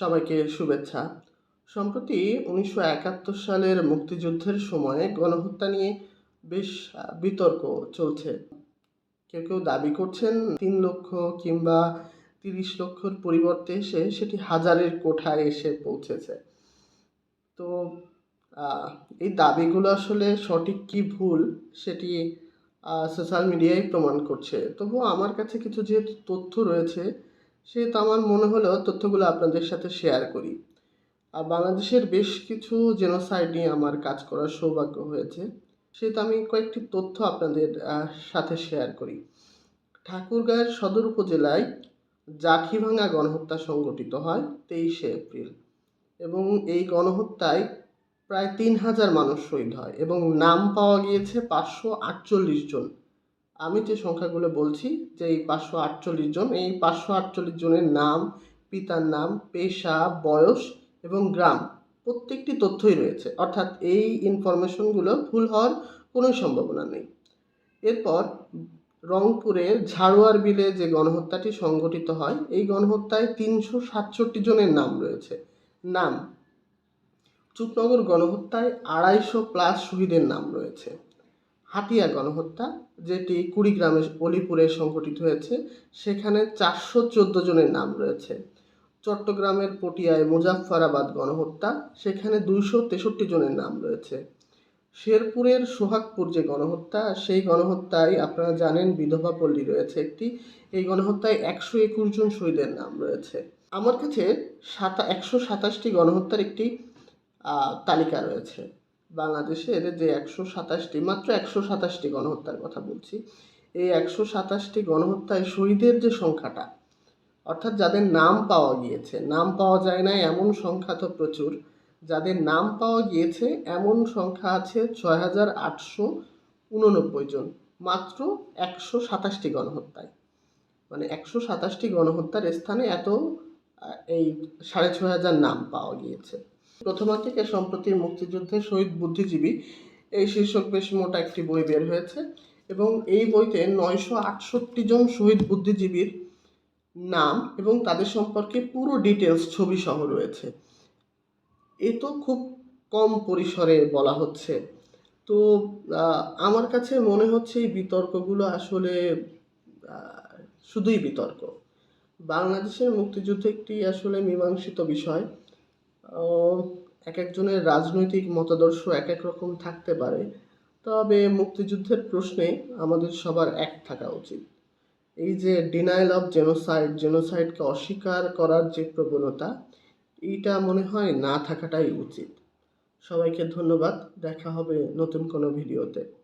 সবাইকে শুভেচ্ছা। সম্প্রতি উনিশশো একাত্তর সালের মুক্তিযুদ্ধের সময়ে গণহত্যা নিয়ে বেশ বিতর্ক চলছে। কেউ কেউ দাবি করছেন তিন লক্ষ কিংবা তিরিশ লক্ষর পরিবর্তে এসে সেটি হাজারের কোঠায় এসে পৌঁছেছে। তো এই দাবিগুলো আসলে সঠিক কি ভুল সেটি সোশ্যাল মিডিয়ায় প্রমাণ করছে। তবুও আমার কাছে কিছু যেহেতু তথ্য রয়েছে সেহেতু আমার মনে হলো তথ্যগুলো আপনাদের সাথে শেয়ার করি। আর বাংলাদেশের বেশ কিছু জেনোসাইড নিয়ে আমার কাজ করার সৌভাগ্য হয়েছে। সেহেতু আমি কয়েকটি তথ্য আপনাদের সাথে শেয়ার করি। ঠাকুরগাঁয়ের সদর উপজেলায় জাঠিভাঙা গণহত্যা সংগঠিত হয় তেইশে এপ্রিল এবং এই গণহত্যায় প্রায় তিন হাজার মানুষ শহীদ হয় এবং নাম পাওয়া গিয়েছে পাঁচশো আটচল্লিশ জন। আমি যে সংখ্যাগুলো বলছি, যে এই পাঁচশো আটচল্লিশ জন, এই পাঁচশো আটচল্লিশ জনের নাম, পিতার নাম, পেশা, বয়স এবং গ্রাম, প্রত্যেকটি তথ্যই রয়েছে। অর্থাৎ এই ইনফরমেশনগুলো ভুল হওয়ার কোনো সম্ভাবনা নেই। এরপর রংপুরের ঝাড়ুয়ার বিলে যে গণহত্যাটি সংঘটিত হয়, এই গণহত্যায় তিনশো সাতষট্টি জনের নাম রয়েছে। নাম চুপনগর গণহত্যায় আড়াইশো প্লাস শহীদের নাম রয়েছে। হাতিয়া গণহত্যা, যেটি কুড়িগ্রামে অলিপুরে সংঘটিত হয়েছে, সেখানে চারশো চোদ্দ জনের নাম রয়েছে। চট্টগ্রামের পটিয়ায় মুজাফফরাবাদ গণহত্যা, সেখানে দুইশো তেষট্টি জনের নাম রয়েছে। শেরপুরের সোহাগপুর যে গণহত্যা, সেই গণহত্যায় আপনারা জানেন বিধবা পল্লী রয়েছে একটি। এই গণহত্যায় একশো একুশ জন শহীদের নাম রয়েছে। আমার কাছে সাতা, একশো সাতাশটি গণহত্যার একটি তালিকা রয়েছে। বাংলাদেশের যে একশো সাতাশটি, মাত্র একশো সাতাশটি গণহত্যার কথা বলছি, এই একশো সাতাশটি গণহত্যায় শহীদের যে সংখ্যাটা, অর্থাৎ যাদের নাম পাওয়া গিয়েছে, নাম পাওয়া যায় না এমন সংখ্যা তো প্রচুর, যাদের নাম পাওয়া গিয়েছে এমন সংখ্যা আছে ছয় হাজার আটশো উননব্বই জন, মাত্র একশো সাতাশটি গণহত্যায়। মানে একশো সাতাশটি গণহত্যার স্থানে এত এই সাড়ে ছয় হাজার নাম পাওয়া গিয়েছে। প্রথমা থেকে সম্প্রতি মুক্তিযুদ্ধের শহীদ বুদ্ধিজীবী এই শীর্ষক বেশ মোটা একটি বই বের হয়েছে এবং এই বইতে নয়শো আটষট্টি জন শহীদ বুদ্ধিজীবীর নাম এবং তাদের সম্পর্কে পুরো ডিটেলস ছবি সহ রয়েছে। এ তো খুব কম পরিসরে বলা হচ্ছে। তো আমার কাছে মনে হচ্ছে এই বিতর্কগুলো আসলে শুধুই বিতর্ক। বাংলাদেশের মুক্তিযুদ্ধ একটি আসলে মীমাংসিত বিষয়। এক একজনের রাজনৈতিক মতাদর্শ এক এক রকম থাকতে পারে। তবে মুক্তিযুদ্ধের প্রশ্নে আমাদের সবার এক থাকা উচিত। এই যে ডিনায়াল অফ জেনোসাইড জেনোসাইডকে অস্বীকার করার যে প্রবণতা, এইটা মনে হয় না থাকাটাই উচিত। সবাইকে ধন্যবাদ। দেখা হবে নতুন কোনো ভিডিওতে।